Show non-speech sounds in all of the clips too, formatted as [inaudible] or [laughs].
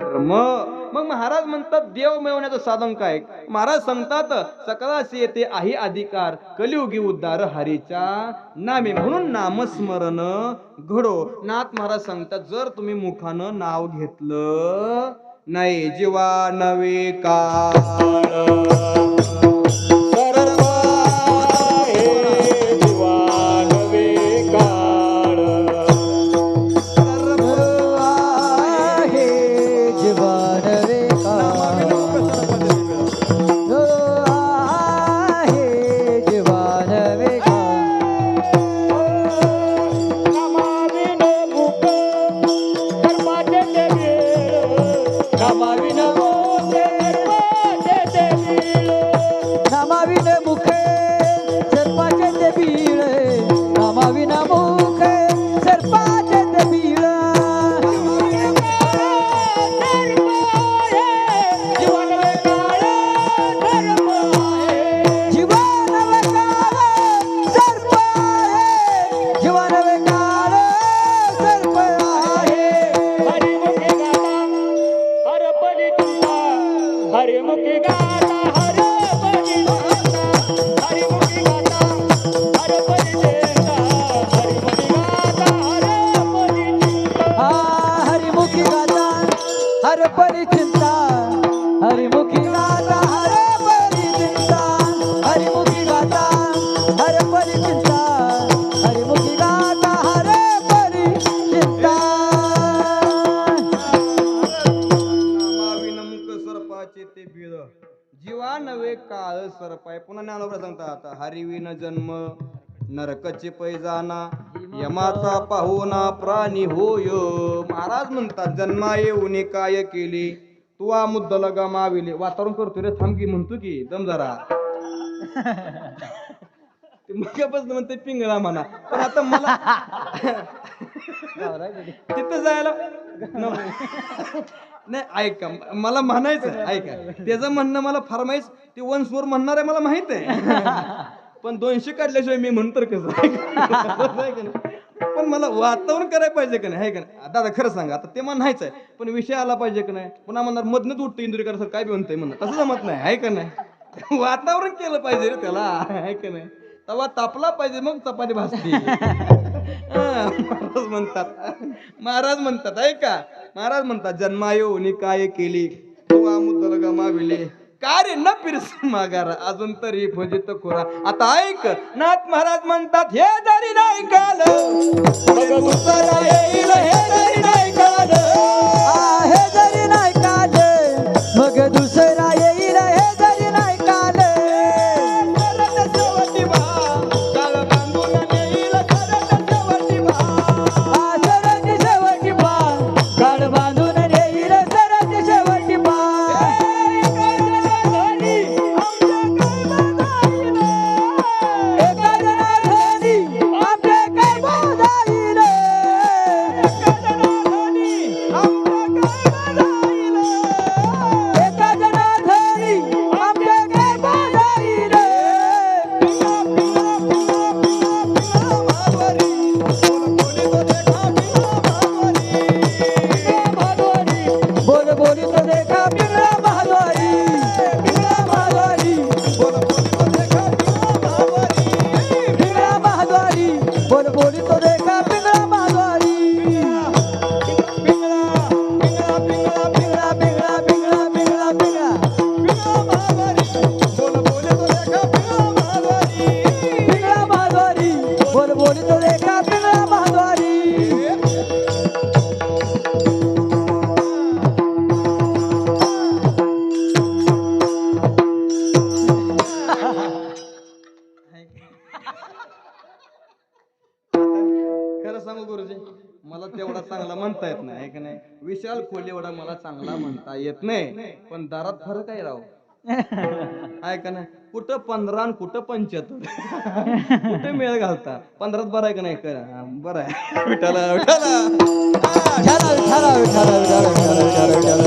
कर्म मग महाराज म्हणतात देव मिळवण्याचं साधन काय? महाराज सांगतात सकळाशी येते आहे अधिकार कलियुगी उद्धार हरीच्या नामे. म्हणून नामस्मरण घडो. नाथ महाराज सांगतात जर तुम्ही मुखानं नाव घेतलं नाही जीवा नवे का सांगतात हरिविन जन्म नरकचे पैजाना यमाचा पाहुणा प्राणी होय. महाराज म्हणतात जन्मा येऊन काय केले? तू आ मुद्दल गमाविले. वातावरण करतो रे थांब की म्हणतो की दम जरा. मगापासून म्हणते पिंगळा म्हणा. पण आता मला [laughs] तिथं जायला नाही ऐका मला म्हणायचं आहे, ऐका. त्याचं म्हणणं मला फरमाईश ते वंशवर म्हणणार आहे मला माहीत आहे. [laughs] पण दोनशे काढल्याशिवाय मी म्हणतर कसं? पण मला वातावरण करायला पाहिजे का नाही? आहे का नाही दादा खरं सांगा आता ते म्हणायचं आहे पण विषय आला पाहिजे का नाही? पुन्हा म्हणणार मधनच उठतं इंदुरीकर सर काय म्हणतंय म्हणणं तसं जमत नाही आहे का नाही वातावरण केलं पाहिजे रे त्याला आहे का नाही तवा तापला पाहिजे मग चपाती भाजते. हा, [laughs] महाराज म्हणतात. महाराज म्हणतात ऐका. महाराज म्हणतात जन्मायो नि काय केली तू मुद्दल गमाविले. का न पिरस मागारा अजून तरी फजित खोरा. आता ऐक नाथ महाराज म्हणतात हे जरी नाही काल हे जरी नाही काल येत नाही पण दारात फरक आहे राव. [laughs] आहे का नाही? कुठं पंधरा आणि कुठं पंच्याहत्तर? [laughs] कुठं मेळ घालता? पंधरात बरं आहे का नाही? करा. बरं आहे. [laughs] विठाला विठाला. विठ्ठला विठ्ठला विठ्ठला विठ्ठला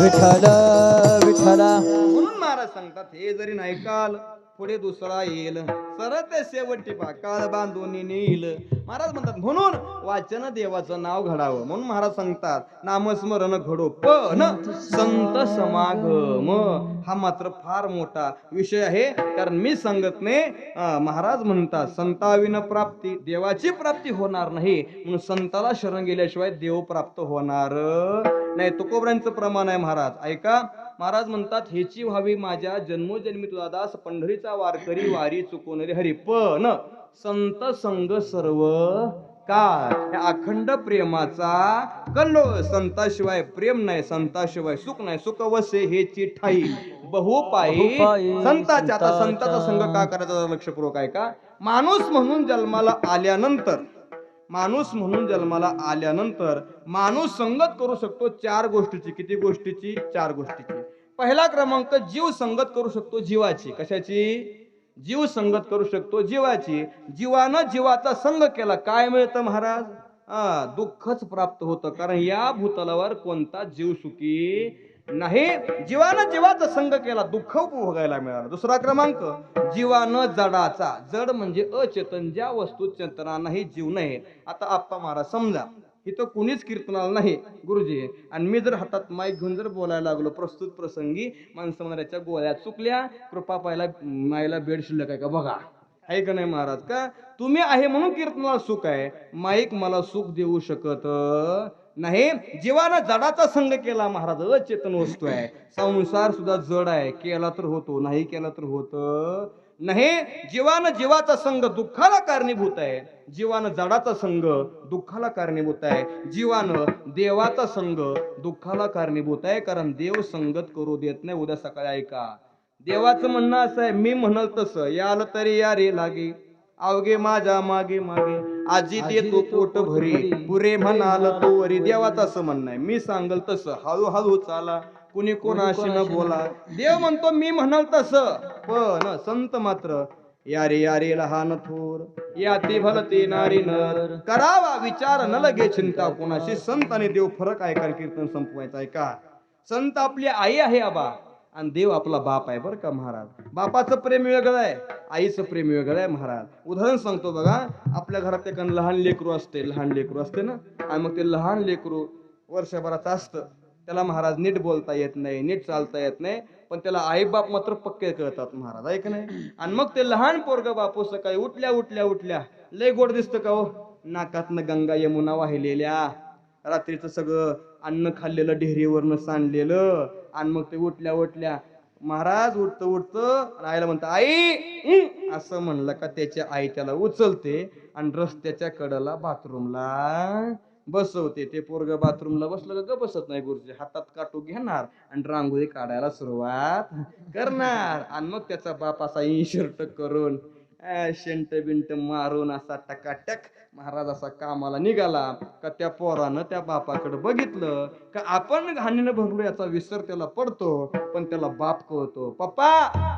विठ्ठला विठ्ठला म्हणून महाराज सांगतात हे जरी नाही काल पुढे दुसरा येईल. सरळ ते शेवटी पा काळ बांधून नेईल महाराज म्हणतात म्हणून वाचन देवाचं नाव घडावं. म्हणून महाराज सांगतात नामस्मरण घडो पण संत समागम. हा मात्र फार मोठा विषय आहे कारण मी सांगत नाही महाराज म्हणतात संताविन प्राप्ती देवाची प्राप्ती होणार नाही म्हणून संताला शरण गेल्याशिवाय देव प्राप्त होणार. नाही तुकोबऱ्यांचं प्रमाण आहे महाराज. ऐका महाराज म्हणतात हेची व्हावी माझ्या जन्मोजन्मी तुझा दास पंढरीचा वारकरी वारी चुकवणारी हरी. पण संत संग सर्व काय अखंड प्रेमाचा कल्लो संताशिवाय प्रेम नाही संताशिवाय सुख नाही. सुख वसे हेची ठाई बहुपायी संताच्या. आता. संताचा संघ का करायचा लक्षपूर्वक आहे का माणूस म्हणून जन्माला आल्यानंतर माणूस म्हणून जन्माला आल्यानंतर माणूस संगत करू शकतो चार गोष्टीची. किती गोष्टीची? चार गोष्टीची. पहिला क्रमांक जीव संगत करू शकतो जीवाची. कशाची? जीव संगत करू शकतो जीवाची. जीवानं जीवाचा संग केला. काय मिळतं महाराज? हा दुःखच प्राप्त होतं. कारण या भूतलावर कोणता जीव सुखी नाही जीवानं जीवाचा संघ केला दुःख उपभोगायला मिळालं. दुसरा क्रमांक जीवानं जडाचा. जड म्हणजे अचेतन ज्या वस्तू चेतना नाही जीव नाही. आता आप्पा महाराज समजा इथं कुणीच कीर्तनाला नाही गुरुजी. आणि मी जर हातात माईक घेऊन जर बोलायला लागलो प्रस्तुत प्रसंगी माणसं म्हणायच्या गोळ्या चुकल्या कृपा पाहिला मायला बेड शिल्लक आहे का? बघा. आहे का नाही महाराज? का? तुम्ही आहे म्हणून कीर्तनाला सुख आहे. माईक मला सुख देऊ शकत नाही जीवानं जडाचा संग केला महाराज चेतन वस्तू आहे. संसार सुद्धा जड आहे. केला तर होतो नाही केला तर होत. नाही जीवानं जीवाचा संघ दुःखाला कारणीभूत आहे. जीवानं जडाचा संघ दुःखाला कारणीभूत आहे. जीवानं देवाचा संघ दुःखाला कारणीभूत आहे कारण देव संगत करू देत नाही. उद्या सकाळी ऐका. देवाचं म्हणणं असं आहे मी म्हणल तसं. याल तरी या रे लागे. अवघे माझ्या मागे मागे. आजी देतो पोट भरी. पुरे म्हणाल तो वरी देवाचं असं म्हणणं आहे. मी सांगल तसं. हळूहळू चाला. कुणी कोणाशी न बोला. देव म्हणतो मी म्हणाल तसं. पण संत मात्र यारे यारे लहान थोर. याती भलते नारी नर. करावा विचार न लगे चिंता कोणाशी. संत आणि देव फरक आहे का कीर्तन संपवायचं आहे का? संत आपली आई आहे आबा. आणि देव आपला बाप आहे बरं का महाराज? बापाचं प्रेम वेगळं आहे आईचं प्रेम वेगळं आहे महाराज. उदाहरण सांगतो बघा आपल्या घरात एक लहान लेकरू असते लहान लेकरू असते ना? आणि मग ते लहान लेकरू वर्षभराचं असतं. त्याला महाराज नीट बोलता येत नाही नीट चालता येत नाही पण त्याला आई बाप मात्र पक्के कळतात महाराज. ऐक नाही? आणि मग ते लहान पोरग बापू सकाळी उठल्या उठल्या उठल्या लय गोड दिसतं का हो? नाकातनं गंगा यमुना वाहिलेल्या रात्रीचं सगळं अन्न खाल्लेलं डेहरीवरनं सांडलेलं आणि मग ते उठल्या उठल्या महाराज उठतं उठतं आईला म्हणतं आई असं म्हणलं का त्याच्या आई त्याला उचलते आणि रस्त्याच्या कडला बाथरूमला बसवते. ते पोरग बाथरूमला बसलं का ग बसत नाही गुरुजी? हातात काटू घेणार आणि रांगोळी काढायला सुरुवात करणार. आणि मग त्याचा बाप असा शर्ट करून शेंट बिंट मारून असा टकाटक महाराज असा कामाला निघाला. का त्या पोरानं त्या बापाकडे बघितलं का आपण घाणीनं भरलो याचा विसर त्याला पडतो पण त्याला बाप कळतो. पप्पा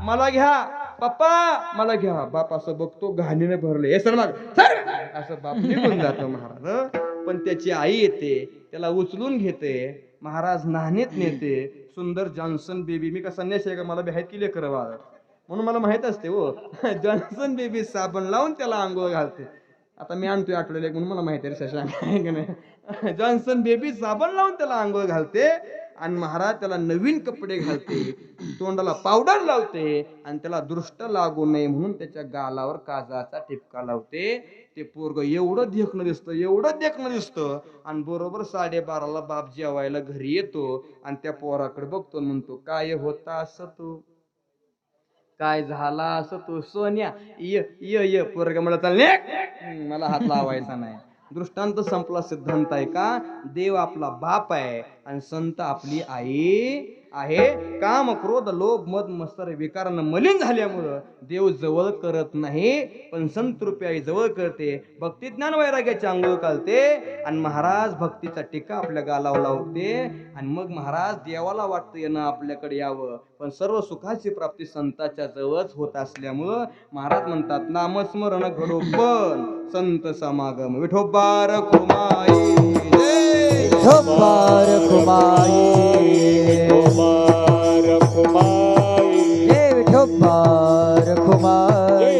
मला घ्या. पप्पा मला घ्या. बाप असं बघतो घाणीनं भरले. हे सर! असं बाप निघून जातो महाराज. पण त्याची आई येते त्याला उचलून घेते. महाराज नाणेत नेते. सुंदर जॉन्सन बेबी मी का संन्यास आहे का? मला बी आहेत की लेकर म्हणून मला माहीत असते हो. [laughs] जॉन्सन बेबी साबण लावून त्याला आंघोळ घालते. आता मी आणतोय आठवलेलं म्हणून मला माहिती आहे शशांक. [laughs] [laughs] जॉन्सन बेबी साबण लावून त्याला आंघोळ घालते आणि महाराज त्याला नवीन कपडे घालते तोंडाला पावडर लावते आणि त्याला दृष्ट लागू नये म्हणून त्याच्या गालावर काजाचा टिपका लावते. ते पोरग एवढं देखणं दिसतं एवढं देखणं दिसतं आणि बरोबर साडेबाराला बाप जेवायला घरी येतो आणि त्या पोराकडे बघतो म्हणतो काय होता असं तू? काय झाला असं तो सोन्या य य पोरग मला चाल मला हात लावायचा नाही. दृष्टांत संपला सिद्धांत आहे का? देव आपला बाप आहे. आणि संत आपली आई आहे. काम क्रोध लोभ मत मस्तर विकारानं मलिन झाल्यामुळं देव जवळ करत नाही पण संत रूपी आई जवळ करते. भक्ती ज्ञान वैराग्याची आंघोळ घालते आणि महाराज भक्तीचा टीका आपल्या गालावर लावते. आणि मग महाराज देवाला वाटतं येणं आपल्याकडे यावं. पण सर्व सुखाची प्राप्ती संताच्या जवळच होत असल्यामुळं महाराज म्हणतात नामस्मरण घडो पण संत समागम. विठोबार कुमाई তোমার ঘুমাই তোমার ঘুমাই তোমার ঘুমাই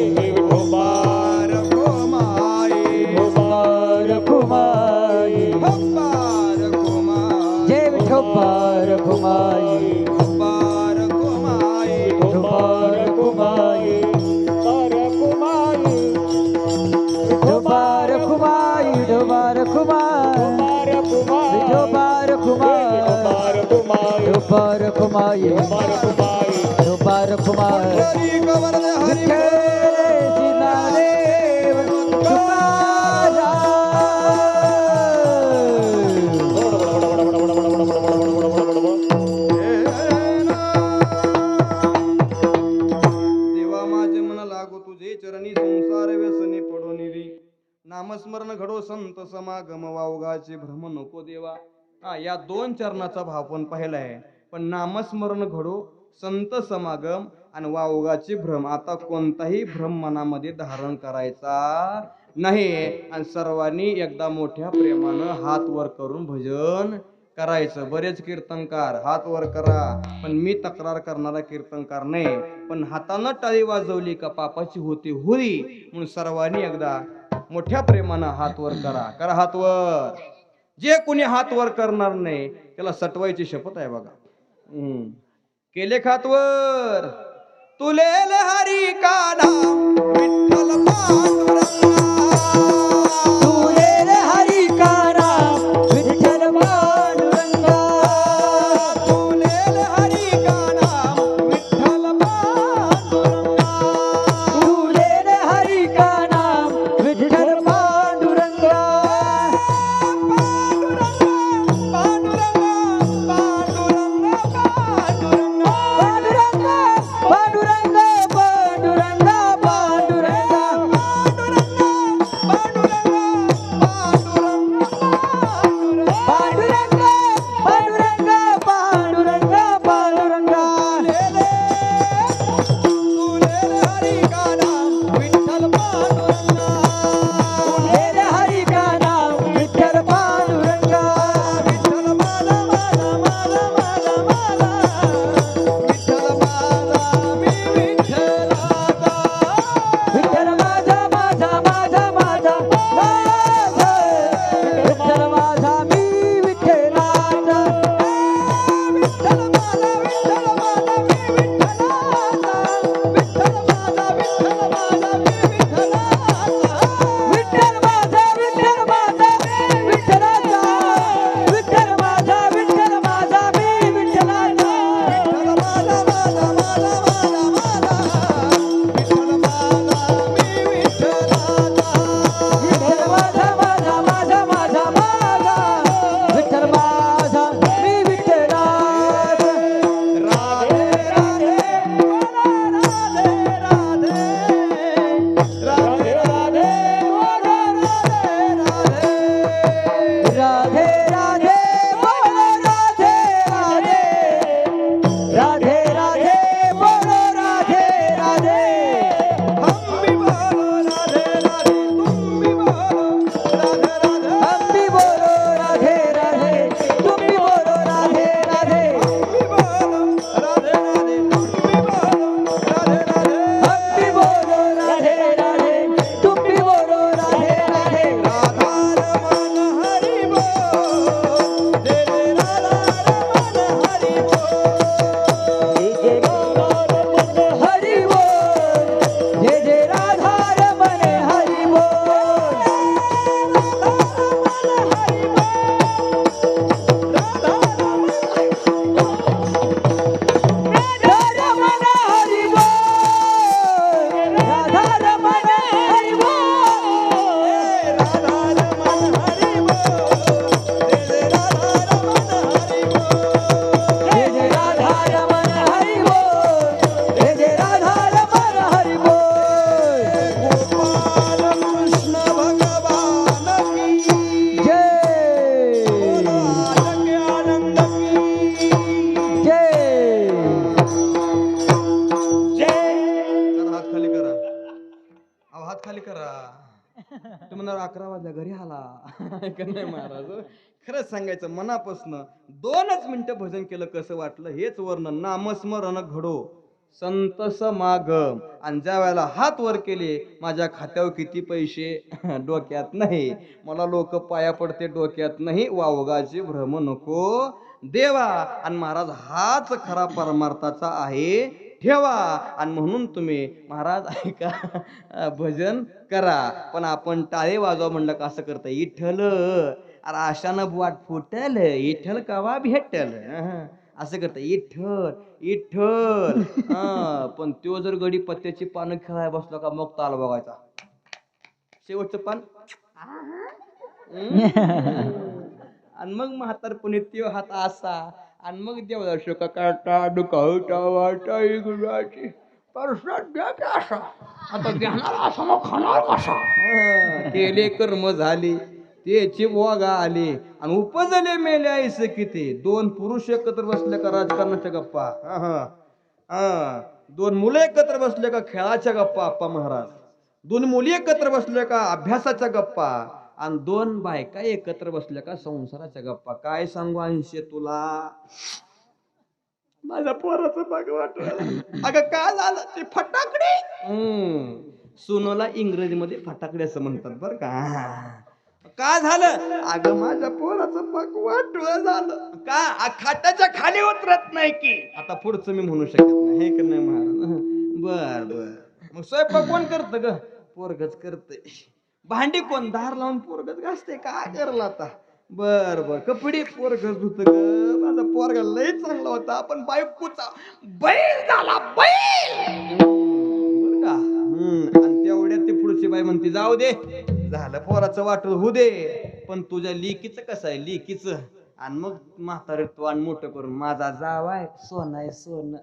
তোমার ঘুমাই তোমার ঘুমাই তোমার ঘুমাই যে তোমার ঘুমাই তোমার ঘুমাই তোমার ঘুমাই তোমার ঘুমাই তোমার ঘুমাই তোমার ঘুমাই કુમાર કુમાર કુમાર કુમાર કુમાર કુમાર गमवा उगाचे भ्रम नको देवा. हा या दोन चरणाचा भाव पण पाहिला आहे. पण नामस्मरण घडो संत समागम आणि वावगाचे भ्रम. आता कोणताही भ्रम मनामध्ये धारण करायचा नाही आणि सर्वांनी एकदा मोठ्या प्रेमानं हात वर करून भजन करायचं. बरेच कीर्तनकार हात वर करा पण मी तक्रार करणारा कीर्तनकार नाही. पण हातानं टाळी वाजवली का पापाची होती होई म्हणून सर्वांनी एकदा मोठ्या प्रेमानं हात वर करा. करा हात वर. जे कोणी हात वर करणार नाही त्याला सटवायची शपथ आहे बघा. हम्म. केले खातवर तुलेल हरी का नाम विठ्ठल का नाही महाराज? [laughs] खरंच सांगायचं मनापासनं दोनच मिनिटं भजन केलं कसं वाटलं? हेच वर्णन नामस्मरण घडो संत समागम आणि ज्या वेळेला हात वर केले माझ्या खात्यावर किती पैसे? [laughs] डोक्यात नाही. मला लोक पाया पडते डोक्यात नाही. वावगाचे भ्रम नको. देवा आणि महाराज हाच खरा परमार्थाचा आहे. ठेवा. आणि म्हणून तुम्ही महाराज ऐका [laughs] भजन करा. पण आपण टाळे वाजवा म्हणलं का असं करता? इठल अरे अशानं वाट फुटल. इठल कवा भेटल. असं करत. इठल इठल हं. पण तो जर गडी पत्त्याची पानं खेळायला बसला का मग ताल बघायचा. शेवटचं पान. आणि मग म्हातारपणी त्यो हात असा. आणि मग देवदर्शक काटा दुखावटा वाटा गुराची परसाद द्या की असा. आता घेणार असा मग खाणार कसा? केले कर्म झाले त्याची बोगा आली. आणि उपजले मेले आईस किती? दोन पुरुष एकत्र बसले का राजकारणाच्या गप्पा? हा. दोन मुलं एकत्र बसले का खेळाच्या गप्पा आप्पा महाराज? दोन मुली एकत्र बसल्या का अभ्यासाच्या गप्पा? आणि दोन बायका एकत्र बसल्या का संसाराच्या गप्पा. काय सांगू ऐंशी तुला? माझ्या पोराचं बघ वाटलं. अगं काय झालं? ते फटाकडे. सुनोला इंग्रजीमध्ये फटाकडे असं म्हणतात बरं का. काय झालं? अगं माझ्या पोराचं बघ वाटलं झालं. का? आ, खाटाच्या खाली उतरत नाही की. आता पुढचं मी म्हणू शकत नाही. हे का नाही महाराज? बर बर. मग स्वयंपाक कोण करत ग? पोरगच करते भांडी कोण धार लावून पोरगच घासते काय करला आता? बर बर. कपडे पोरग धुत ग. माझा पोरगा लय चांगला होता. आपण बायकोचा बैल झाला बैल! बर का? हम्म. आणि तेवढ्यात ती पुढची बाई म्हणते जाऊ दे. झालं पोराचं वाटलं होऊ दे. पण तुझ्या लिकीच कसं आहे? लिकीच. आणि मग म्हातारे तू आणि मोठं करून माझा जावाय. सोन आहे सोन.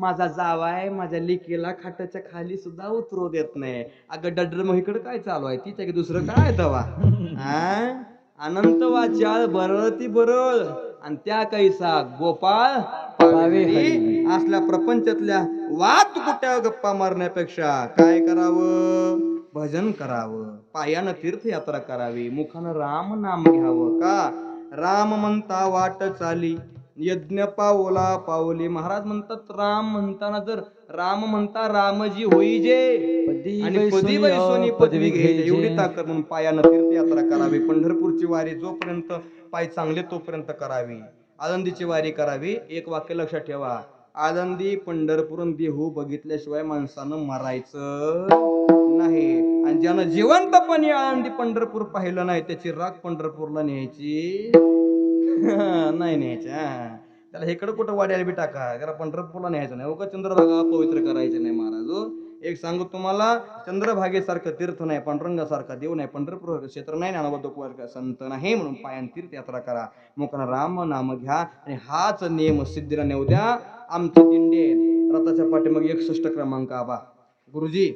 माझा जावाय माझ्या लिकीला खाटाच्या खाली सुद्धा उतरू देत नाही. अगं डड्र मग इकडं काय चालू आहे? तिच्या की दुसरं काय तवा? अनंत वाचाळ बरळ ती बरळ. आणि त्या कैसा गोपाळ. असल्या प्रपंचातल्या वाद कुट्या गप्पा मारण्यापेक्षा? काय करावं? भजन करावं. पायानं तीर्थयात्रा करावी. मुखानं राम नाम घ्यावं का? राम म्हणता वाट चाली. यज्ञ पावला पावली. महाराज म्हणतात राम म्हणताना जर राम म्हणता रामजी होई जे. पदी आणि पदवी घ्यायची घ्यायची. एवढी ताकद म्हणून पायानं तीर्थयात्रा करावी. पंढरपूरची वारी जोपर्यंत पाय चांगले तोपर्यंत करावी. आळंदीची वारी करावी. एक वाक्य लक्षात ठेवा. आळंदी पंढरपूर देहू बघितल्याशिवाय माणसानं मरायचं नाही. आणि ज्यानं जिवंतपणे आळंदी पंढरपूर पाहिलं नाही त्याची राग पंढरपूरला न्यायची नाही न्यायचं हा. त्याला इकडं कुठं वाड्याला बी टाका. जरा पंढरपूरला न्यायचं नाही. ओका चंद्रभागा पवित्र करायचं नाही महाराज हो. एक सांगू तुम्हाला चंद्रभागेसारखं तीर्थ नाही पांडुरंगासारखा देव नाही पंढरपूर क्षेत्र नाही ज्ञानबद्ध संत नाही म्हणून पायान तीर्थयात्रा करा. मुखानं राम नाम घ्या आणि हाच नियम सिद्धीला नेऊ द्या. आमची दिंडी रथाच्या पाठीमागे एकसष्ट क्रमांक आबा. गुरुजी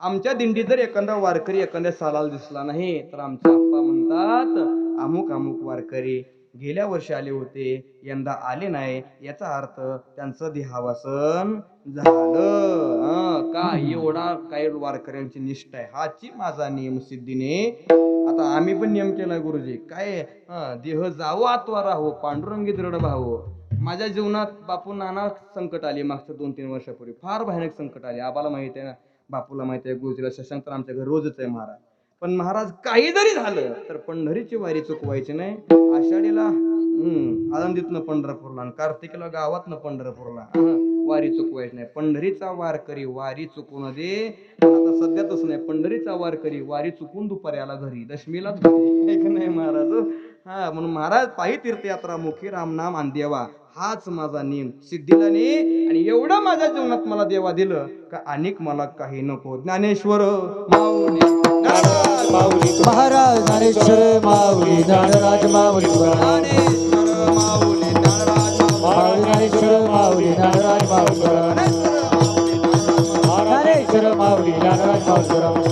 आमच्या दिंडीत जर एखादा वारकरी एखाद्या सालाला दिसला नाही तर आमच्या आप्पा म्हणतात अमुक अमुक वारकरी. गेल्या वर्षी आले होते यंदा आले नाही याचा अर्थ त्यांचं देहावासन झालं. का एवढा काही वारकऱ्यांची निष्ठा आहे? हाची माझा नियम सिद्धीने. आता आम्ही पण नियम केला गुरुजी. काय? देह जावो आत्वा राहो पांडुरंगी दृढ भावो माझ्या जीवनात बापू नाना संकट आले मागच्या दोन तीन वर्षापूर्वी. फार भयानक संकट आले. आबाला माहिती आहे ना? बापूला माहिती आहे गुरुजीला शशांक तर आमच्या घर रोजच आहे महाराज. पण महाराज काही जरी झालं. तर पंढरीची वारी चुकवायची नाही. आषाढीला हम्म आळंदीतनं पंढरपूरला आणि कार्तिकीला गावातनं पंढरपूरला. वारी चुकवायची नाही. पंढरीचा वारकरी वारी चुकून दे आता सध्या तसं नाही. पंढरीचा वारकरी वारी चुकून दुपारी आला घरी. दशमीला [laughs] नाही महाराज. हा म्हणून महाराज पायी तीर्थयात्रा मुखी रामनाम आणि देवा. हाच माझा नियम. सिद्धीला ने आणि एवढं माझ्या जीवनात मला देवा दिलं का अनेक मला काही नको. ज्ञानेश्वर माऊली माऊली महाराज ज्ञानेश्वर माऊली ज्ञानराज माऊली माऊली ज्ञानेश्वर माऊली ज्ञानराज माऊली ज्ञानेश्वर माऊली ज्ञानराज माऊली.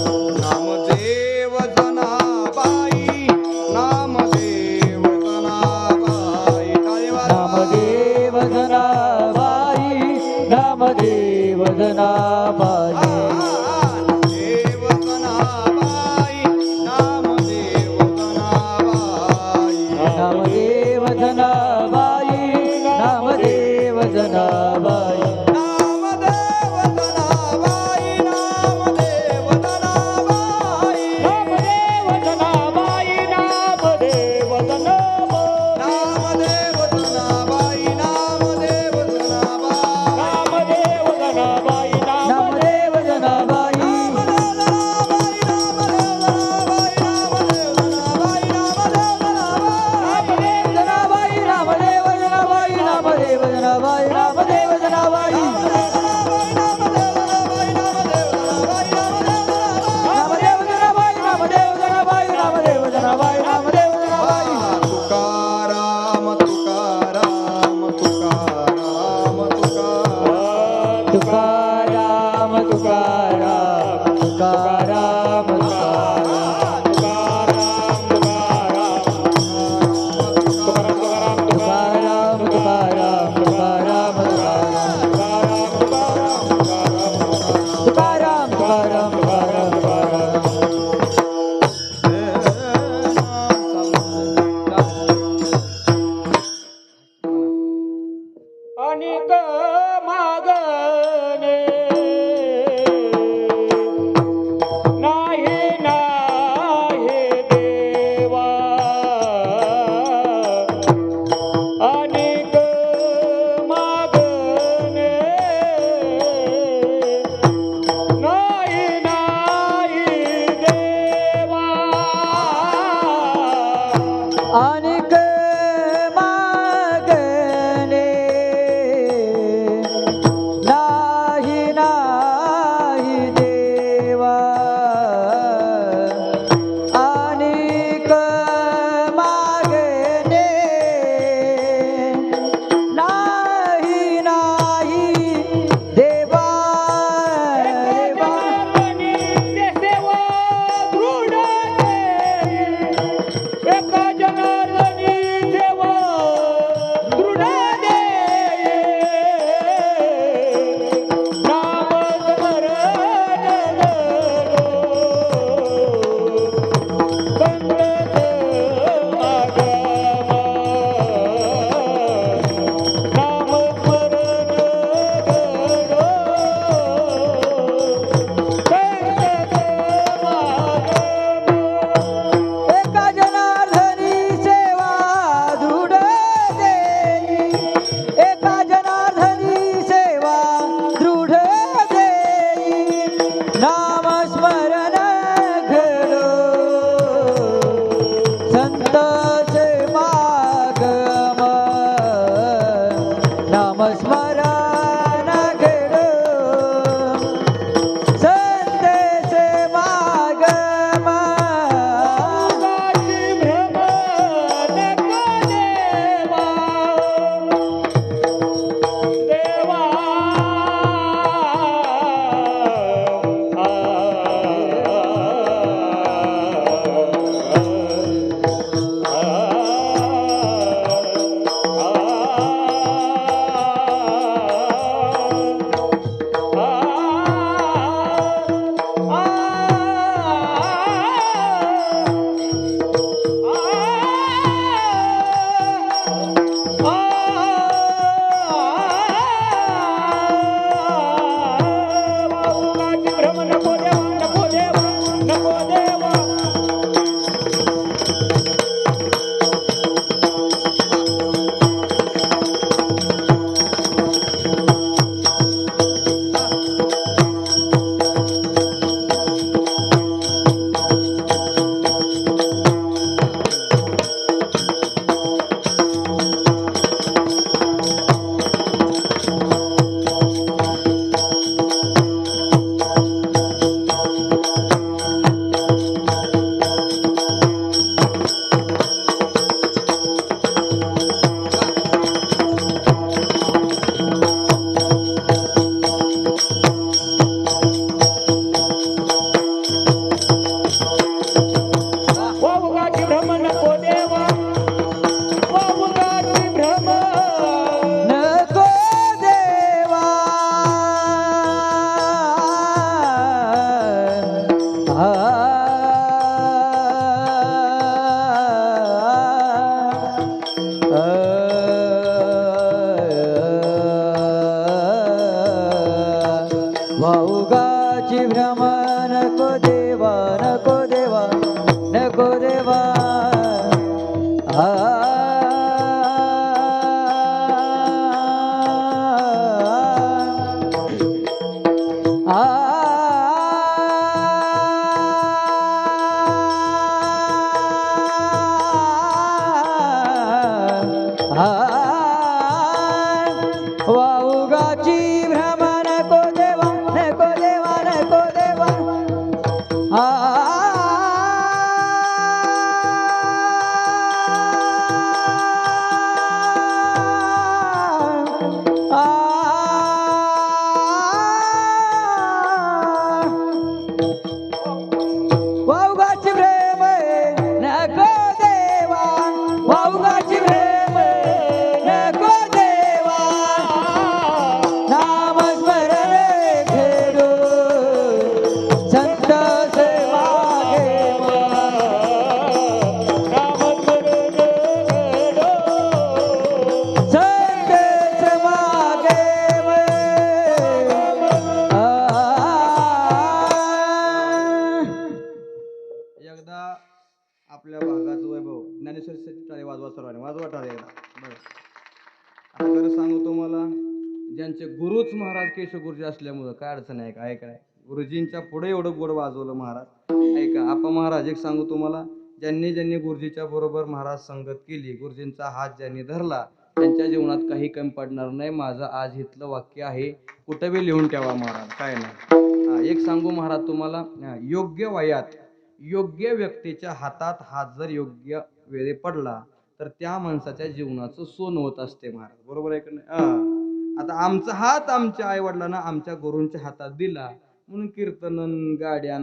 केशव गुरुजी असल्यामुळं काय अडचण आहे? काय काय गुरुजींच्या पुढे एवढं गोड वाजवलं महाराज. ऐका आपा महाराज एक सांगू तुम्हाला. ज्यांनी ज्यांनी गुरुजीच्या बरोबर महाराज संगत केली गुरुजींचा हात ज्यांनी धरला त्यांच्या जीवनात काही कमी पडणार नाही. माझं आज इथलं वाक्य आहे कुठं बी लिहून ठेवा महाराज काय नाही. एक सांगू महाराज तुम्हाला. योग्य वयात योग्य व्यक्तीच्या हातात हात जर योग्य वेळी पडला तर त्या माणसाच्या जीवनाचं सोन होत असते महाराज. बरोबर आहे का नाही? आता आमचा हात आमच्या आई वडिलांना आमच्या गुरूंच्या हातात दिला. म्हणून कीर्तन गाड्यान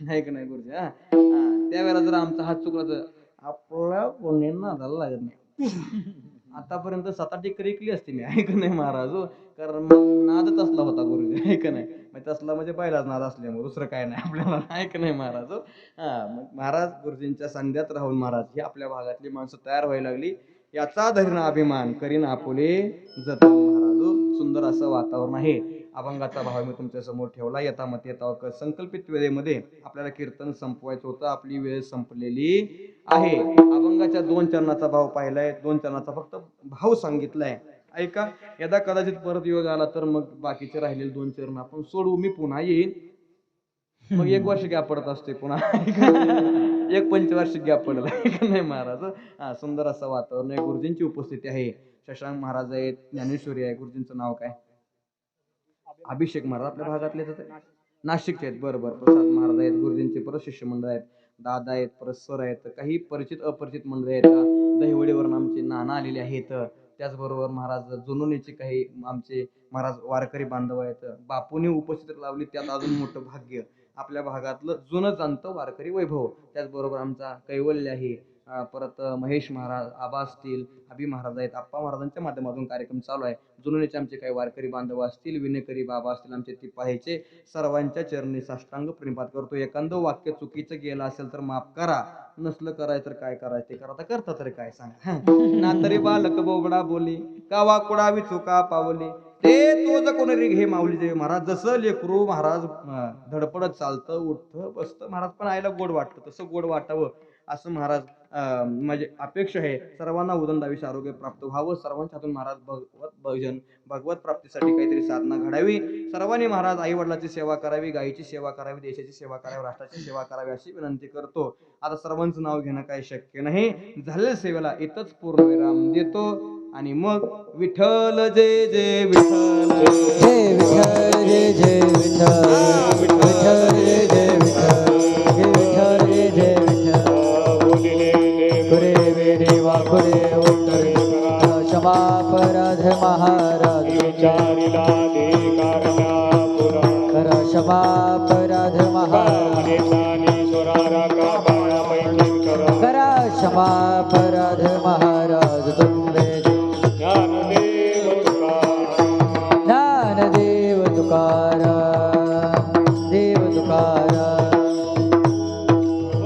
नाही का नाही गुरुजी हा? त्यावेळेला जर आमचा हात चुकला तर आपल्या कोणी नादाला लागत नाही. [laughs] आतापर्यंत सात आठ एकर ऐकली असती मी ऐक नाही महाराज हो? कारण मग नादच असला होता गुरुजी ऐक नाही? मग तसला म्हणजे पहिलाच नाद असल्यामुळे दुसरं काय नाही आपल्याला ऐक नाही महाराज हो? हा मग महाराज गुरुजींच्या संध्यात राहून महाराज ही आपल्या भागातली माणसं तयार व्हायला लागली. याचा धरण अभिमान करीन आपुले जतन महाराज. सुंदर असं वातावरण आहे. अभंगाचा भाव मी तुमच्यासमोर ठेवला. येता मत येता संकल्पित वेळेमध्ये आपल्याला कीर्तन संपवायचं होतं. आपली वेळ संपलेली आहे. अभंगाच्या दोन चरणाचा भाव पाहिलाय. दोन चरणाचा फक्त भाव सांगितलाय. ऐका यदा कदाचित परत योग आला तर मग बाकीचे राहिलेले दोन चरण आपण सोडवू. मी पुन्हा येईन. मग एक वर्ष गॅप पडत असते पुन्हा. एक पंचवार्षिक गॅप पडला [laughs] का नाही महाराज? हा सुंदर असं वातावरण आहे. गुरुजींची उपस्थिती आहे. शशांक महाराज आहेत ज्ञानेश्वरी आहे. गुरुजींचं नाव काय? अभिषेक महाराज. आपल्या भागातले तर नाशिकचे आहेत. बरं बरं. प्रसाद महाराज आहेत. गुरुजींचे परत शिष्यमंडळ आहेत. दादा आहेत परत सर आहेत. काही परिचित अपरिचित मंडळ आहेत. दहिवडीवरून आमचे नाना आलेले आहेत. त्याचबरोबर महाराज जुनोनीचे काही आमचे महाराज वारकरी बांधव आहेत. बापूने उपस्थित लावली. त्यात अजून मोठं भाग्य. आपल्या भागातलं जुनं जाणतं वारकरी वैभव. त्याचबरोबर आमचा कैवल्य आहे. परत महेश महाराज आबा असतील अभि महाराज आहेत आप्पा महाराजांच्या माध्यमातून कार्यक्रम चालू आहे. जुनोनीचे आमचे काही वारकरी बांधव असतील विनेकरी बाबा असतील आमचे ती पाहायचे. सर्वांच्या चरणी साष्टांग प्रेमपात करतो. एखादं वाक्य चुकीचं गेलं असेल तर माफ करा. नसलं करायचं तर काय करायचं? ते करा. तर करता तरी काय सांगा? ना तरी बालक बोबडा बोली का कुडावी चुका पावली. ते तोच कोणी घे माऊली देवी महाराज जसं लेकरू महाराज धडपडत चालतं उठतं बसतं महाराज पण आईला गोड वाटतं तसं गोड वाटावं असं महाराज म्हणजे अपेक्षा आहे. सर्वांना उदंडाविष आरोग्य प्राप्त व्हावं. सर्वांच्या हातून महाराज भगवत भजन भगवत प्राप्तीसाठी काहीतरी साधना घडावी. सर्वांनी महाराज आई वडिलाची सेवा करावी गायीची सेवा करावी देशाची सेवा करावी राष्ट्राची सेवा करावी अशी विनंती करतो. आता सर्वांचं नाव घेणं काही शक्य नाही. झालेल्या सेवेला इथंच पूर्ण विराम देतो. आणि मग विठ्ठल जय जय विठ्ठल. जय विठ्ठल जय जय विठ्ठल. विठ्ठल जय जय विठ्ठल.